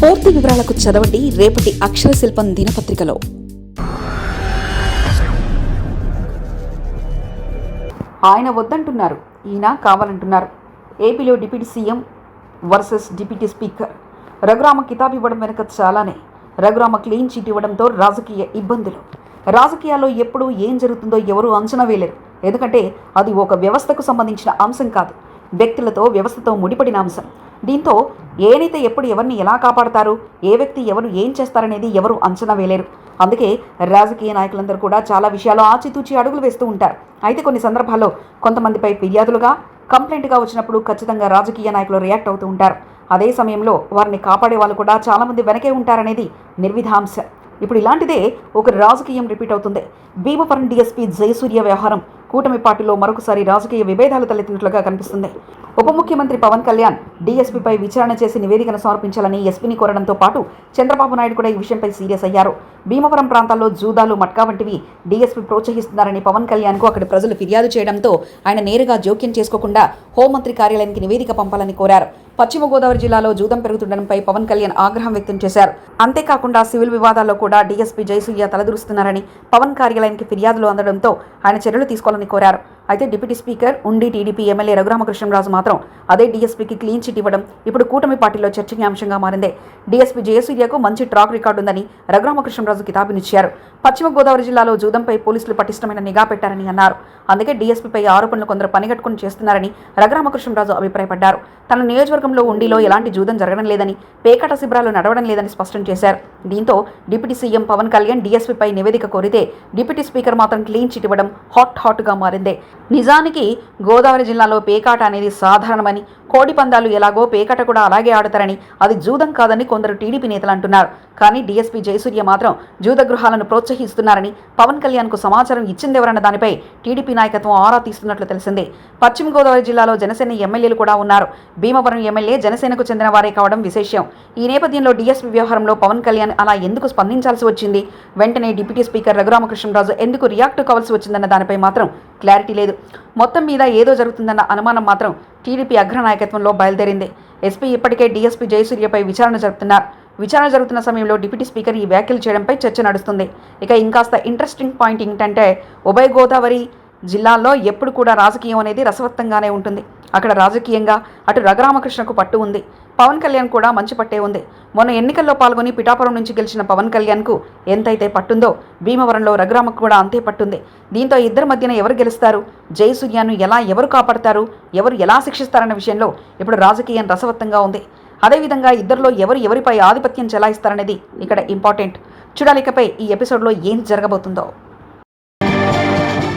పూర్తి వివరాలకు చదవండి రేపటి అక్షర శిల్పం దినపత్రికలో. ఆయన వద్దంటున్నారు ఈయన కావాలంటున్నారు. ఏపీలో deputy CM versus deputy speaker. Raghurama కితాబ్ ఇవ్వడం వెనుక చాలానే రఘురామ క్లీన్ చీట్ ఇవ్వడంతో రాజకీయ ఇబ్బందులు. రాజకీయాల్లో ఎప్పుడు ఏం జరుగుతుందో ఎవరూ అంచనా వేయలేరు. ఎందుకంటే అది ఒక వ్యవస్థకు సంబంధించిన అంశం కాదు. వ్యక్తులతో వ్యవస్థతో ముడిపడిన అంశం. దీంతో ఏనైతే ఎప్పుడు ఎవరిని ఎలా కాపాడతారు? ఏ వ్యక్తి ఎవరు ఏం చేస్తారనేది ఎవరు అంచనా వేయలేరు. అందుకే రాజకీయ నాయకులందరూ కూడా చాలా విషయాలు ఆచితూచి అడుగులు వేస్తూ ఉంటారు. అయితే కొన్ని సందర్భాల్లో కొంతమందిపై ఫిర్యాదులుగా కంప్లైంట్గా వచ్చినప్పుడు ఖచ్చితంగా రాజకీయ నాయకులు రియాక్ట్ అవుతూ ఉంటారు. అదే సమయంలో వారిని కాపాడే వాళ్ళు కూడా చాలామంది వెనకే ఉంటారనేది నిర్విధాంశ. ఇప్పుడు ఇలాంటిదే ఒక రాజకీయం రిపీట్ అవుతుంది. భీమవరం డీఎస్పీ జయసూర్య వ్యవహారం కూటమి పార్టీలో మరొకసారి రాజకీయ విభేదాలు తలెత్తినట్లుగా కనిపిస్తుంది. ఉప ముఖ్యమంత్రి పవన్ కళ్యాణ్ డీఎస్పీపై విచారణ చేసి నివేదికను సమర్పించాలని ఎస్పీని కోరడంతో పాటు చంద్రబాబు నాయుడు కూడా ఈ విషయంపై సీరియస్ అయ్యారు. భీమవరం ప్రాంతాల్లో జూదాలు మట్కా వంటివి డీఎస్పీ ప్రోత్సహిస్తున్నారని పవన్ కళ్యాణ్కు అక్కడి ప్రజలు ఫిర్యాదు చేయడంతో ఆయన నేరుగా జోక్యం చేసుకోకుండా హోంమంత్రి కార్యాలయానికి నివేదిక పంపాలని కోరారు. పశ్చిమ గోదావరి జిల్లాలో జూదం పెరుగుతుండడంపై పవన్ కళ్యాణ్ ఆగ్రహం వ్యక్తం చేశారు. అంతేకాకుండా సివిల్ వివాదాల్లో కూడా డీఎస్పీ జయసూర్య తలదూరుస్తున్నారని పవన్ కార్యాలయానికి ఫిర్యాదులు అందడంతో ఆయన చర్యలు తీసుకోవాలని కోరారు. అయితే డిప్యూటీ స్పీకర్ ఉండి టీడీపీ ఎమ్మెల్యే రఘురామకృష్ణరాజు మాత్రం అదే డీఎస్పీకి క్లీన్ చిట్ ఇవ్వడం ఇప్పుడు కూటమి పార్టీలో చర్చనీయాంశంగా మారింది. డీఎస్పీ జయసూర్యకు మంచి ట్రాక్ రికార్డు ఉందని రఘురామకృష్ణరాజు కితాబునిచ్చారు పశ్చిమ గోదావరి జిల్లాలో జూదంపై పోలీసులు పటిష్టమైన నిఘా పెట్టారని అన్నారు. అందుకే డీఎస్పీపై ఆరోపణలు కొందరు పనిగట్టుకుని చేస్తున్నారని రఘురామకృష్ణరాజు అభిప్రాయపడ్డారు. తన నియోజకవర్గంలో ఉండిలో ఎలాంటి జూదం జరగడం లేదని పేకాట శిబిరాలు నడవడం లేదని స్పష్టం చేశారు. దీంతో డిప్యూటీ సీఎం పవన్ కళ్యాణ్ డీఎస్పీపై నివేదిక కోరితే డిప్యూటీ స్పీకర్ మాత్రం క్లీన్ చిట్ ఇవ్వడం హాట్ హాట్గా మారింది. నిజానికి గోదావరి జిల్లాలో పేకాట అనేది సాధారణమని కోడి పందాలు ఎలాగో పేకట కూడా అలాగే ఆడతారని అది జూదం కాదని కొందరు టీడీపీ నేతలు అంటున్నారు. కానీ డీఎస్పీ జయసూర్య మాత్రం జూద గృహాలను ప్రోత్సహిస్తున్నారని పవన్ కళ్యాణ్కు సమాచారం ఇచ్చిందెవరన్న దానిపై టీడీపీ నాయకత్వం ఆరా తీస్తున్నట్లు తెలిసిందే. పశ్చిమ గోదావరి జిల్లాలో జనసేన ఎమ్మెల్యేలు కూడా ఉన్నారు. భీమవరం ఎమ్మెల్యే జనసేనకు చెందిన వారే కావడం విశేషం. ఈ నేపథ్యంలో డీఎస్పీ వ్యవహారంలో పవన్ కళ్యాణ్ అలా ఎందుకు స్పందించాల్సి వచ్చింది? వెంటనే డిప్యూటీ స్పీకర్ రఘురామకృష్ణరాజు ఎందుకు రియాక్ట్ కావాల్సి వచ్చిందన్న దానిపై మాత్రం క్లారిటీ లేదు. మొత్తం మీద ఏదో జరుగుతుందన్న అనుమానం మాత్రం టీడీపీ అగ్రనాయకత్వంలో బయలుదేరింది. ఎస్పీ ఇప్పటికే డీఎస్పీ జయసూర్యపై విచారణ జరుపుతున్నారు. విచారణ జరుగుతున్న సమయంలో డిప్యూటీ స్పీకర్ ఈ వ్యాఖ్యలు చేయడంపై చర్చ నడుస్తుంది. ఇక ఇంకాస్త ఇంట్రెస్టింగ్ పాయింట్ ఏంటంటే ఉభయ గోదావరి జిల్లాల్లో ఎప్పుడు కూడా రాజకీయం అనేది రసవత్తంగానే ఉంటుంది. అక్కడ రాజకీయంగా అటు రఘురామకృష్ణకు పట్టు ఉంది. పవన్ కళ్యాణ్ కూడా మంచి పట్టే ఉంది. మొన్న ఎన్నికల్లో పాల్గొని పిఠాపురం నుంచి గెలిచిన పవన్ కళ్యాణ్కు ఎంతైతే పట్టుందో భీమవరంలో రఘురామకు కూడా అంతే పట్టుంది. దీంతో ఇద్దరి మధ్యన ఎవరు గెలుస్తారు? జయసూర్యాను ఎలా ఎవరు కాపాడతారు? ఎవరు ఎలా శిక్షిస్తారన్న విషయంలో ఇప్పుడు రాజకీయం రసవత్తంగా ఉంది. అదేవిధంగా ఇద్దరిలో ఎవరు ఎవరిపై ఆధిపత్యం చెలాయిస్తారనేది ఇక్కడ ఇంపార్టెంట్. చూడాలికపై ఈ ఎపిసోడ్లో ఏం జరగబోతుందో.